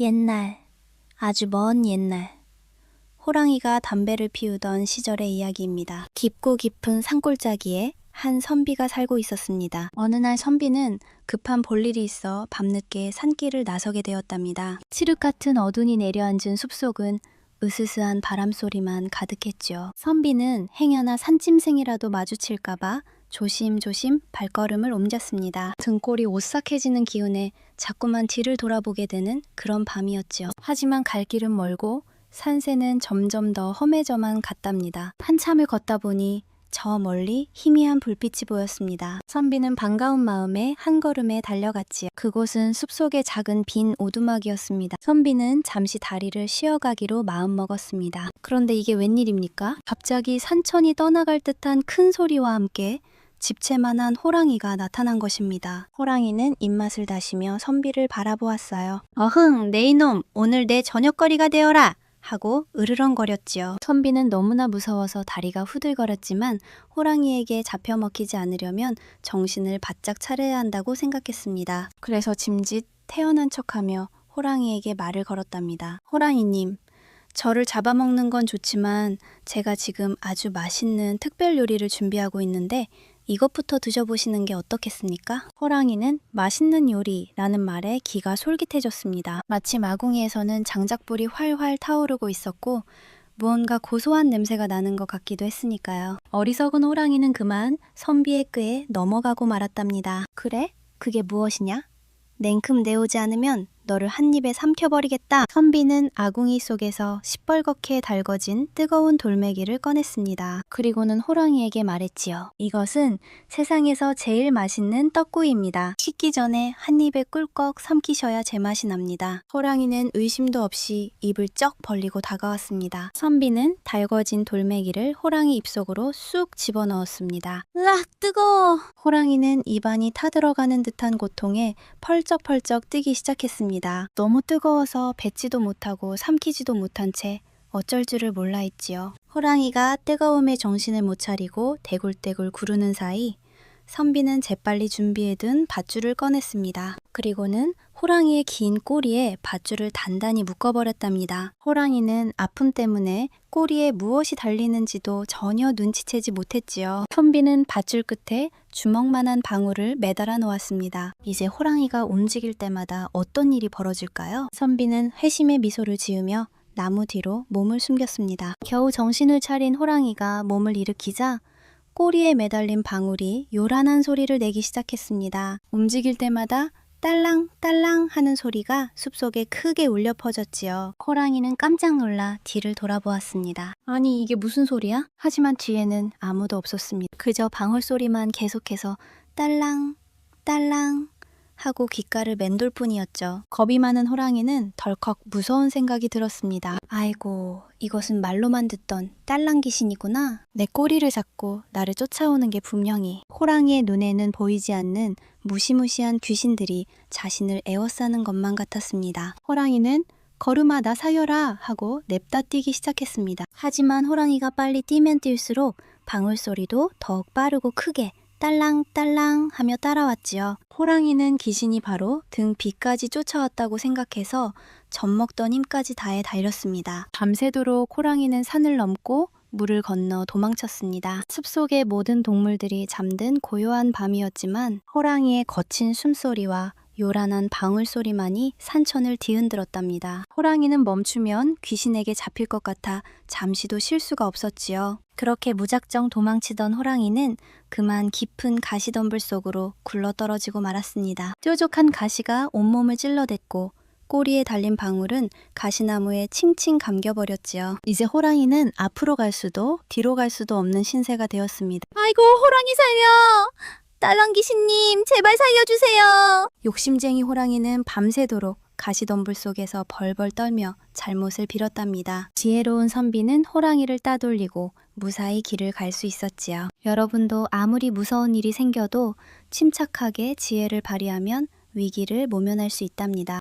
옛날, 아주 먼 옛날, 호랑이가 담배를 피우던 시절의 이야기입니다. 깊고 깊은 산골짜기에 한 선비가 살고 있었습니다. 어느 날 선비는 급한 볼일이 있어 밤늦게 산길을 나서게 되었답니다. 칠흑 같은 어둠이 내려앉은 숲속은 으스스한 바람 소리만 가득했죠. 선비는 행여나 산짐승이라도 마주칠까봐 조심조심 발걸음을 옮겼습니다. 등골이 오싹해지는 기운에 자꾸만 뒤를 돌아보게 되는 그런 밤이었지요. 하지만 갈 길은 멀고 산새는 점점 더 험해져만 갔답니다. 한참을 걷다 보니 저 멀리 희미한 불빛이 보였습니다. 선비는 반가운 마음에 한 걸음에 달려갔지요. 그곳은 숲속의 작은 빈 오두막이었습니다. 선비는 잠시 다리를 쉬어가기로 마음먹었습니다. 그런데 이게 웬일입니까? 갑자기 산천이 떠나갈 듯한 큰 소리와 함께 집채만한 호랑이가 나타난 것입니다. 호랑이는 입맛을 다시며 선비를 바라보았어요. 어흥, 내 이놈, 오늘 내 저녁거리가 되어라! 하고 으르렁거렸지요. 선비는 너무나 무서워서 다리가 후들거렸지만 호랑이에게 잡혀 먹히지 않으려면 정신을 바짝 차려야 한다고 생각했습니다. 그래서 짐짓 태어난 척하며 호랑이에게 말을 걸었답니다. 호랑이님, 저를 잡아먹는 건 좋지만 제가 지금 아주 맛있는 특별 요리를 준비하고 있는데 이것부터 드셔보시는 게 어떻겠습니까? 호랑이는 맛있는 요리라는 말에 귀가 솔깃해졌습니다. 마치 마궁이에서는 장작불이 활활 타오르고 있었고 무언가 고소한 냄새가 나는 것 같기도 했으니까요. 어리석은 호랑이는 그만 선비의 꾀에 넘어가고 말았답니다. 그래? 그게 무엇이냐? 냉큼 내오지 않으면 너를 한 입에 삼켜버리겠다. 선비는 아궁이 속에서 시뻘겋게 달궈진 뜨거운 돌멩이를 꺼냈습니다. 그리고는 호랑이에게 말했지요. 이것은 세상에서 제일 맛있는 떡구이입니다. 식기 전에 한 입에 꿀꺽 삼키셔야 제맛이 납니다. 호랑이는 의심도 없이 입을 쩍 벌리고 다가왔습니다. 선비는 달궈진 돌멩이를 호랑이 입속으로 쑥 집어넣었습니다. 으악 뜨거워! 호랑이는 입안이 타들어가는 듯한 고통에 펄쩍펄쩍 뜨기 시작했습니다. 너무 뜨거워서 뱉지도 못하고 삼키지도 못한 채 어쩔 줄을 몰라 했지요. 호랑이가 뜨거움에 정신을 못 차리고 대굴대굴 구르는 사이 선비는 재빨리 준비해둔 밧줄을 꺼냈습니다. 그리고는 호랑이의 긴 꼬리에 밧줄을 단단히 묶어버렸답니다. 호랑이는 아픔 때문에 꼬리에 무엇이 달리는지도 전혀 눈치채지 못했지요. 선비는 밧줄 끝에 주먹만한 방울을 매달아 놓았습니다. 이제 호랑이가 움직일 때마다 어떤 일이 벌어질까요? 선비는 회심의 미소를 지으며 나무 뒤로 몸을 숨겼습니다. 겨우 정신을 차린 호랑이가 몸을 일으키자 꼬리에 매달린 방울이 요란한 소리를 내기 시작했습니다. 움직일 때마다 딸랑 딸랑 하는 소리가 숲속에 크게 울려 퍼졌지요. 호랑이는 깜짝 놀라 뒤를 돌아보았습니다. 아니 이게 무슨 소리야? 하지만 뒤에는 아무도 없었습니다. 그저 방울 소리만 계속해서 딸랑 딸랑 하고 귓가를 맴돌 뿐이었죠. 겁이 많은 호랑이는 덜컥 무서운 생각이 들었습니다. 아이고, 이것은 말로만 듣던 딸랑 귀신이구나. 내 꼬리를 잡고 나를 쫓아오는 게 분명히. 호랑이의 눈에는 보이지 않는 무시무시한 귀신들이 자신을 에워싸는 것만 같았습니다. 호랑이는 걸음아 나 사여라 하고 냅다 뛰기 시작했습니다. 하지만 호랑이가 빨리 뛰면 뛸수록 방울 소리도 더욱 빠르고 크게 딸랑딸랑 하며 따라왔지요. 호랑이는 귀신이 바로 등 뒤까지 쫓아왔다고 생각해서 젖먹던 힘까지 다해 달렸습니다. 밤새도록 호랑이는 산을 넘고 물을 건너 도망쳤습니다. 숲속의 모든 동물들이 잠든 고요한 밤이었지만 호랑이의 거친 숨소리와 요란한 방울 소리만이 산천을 뒤흔들었답니다. 호랑이는 멈추면 귀신에게 잡힐 것 같아 잠시도 쉴 수가 없었지요. 그렇게 무작정 도망치던 호랑이는 그만 깊은 가시덤불 속으로 굴러떨어지고 말았습니다. 뾰족한 가시가 온몸을 찔러댔고 꼬리에 달린 방울은 가시나무에 칭칭 감겨버렸지요. 이제 호랑이는 앞으로 갈 수도 뒤로 갈 수도 없는 신세가 되었습니다. 아이고 호랑이 살려 딸랑 귀신님 제발 살려주세요 욕심쟁이 호랑이는 밤새도록 가시덤불 속에서 벌벌 떨며 잘못을 빌었답니다. 지혜로운 선비는 호랑이를 따돌리고 무사히 길을 갈 수 있었지요. 여러분도 아무리 무서운 일이 생겨도 침착하게 지혜를 발휘하면 위기를 모면할 수 있답니다.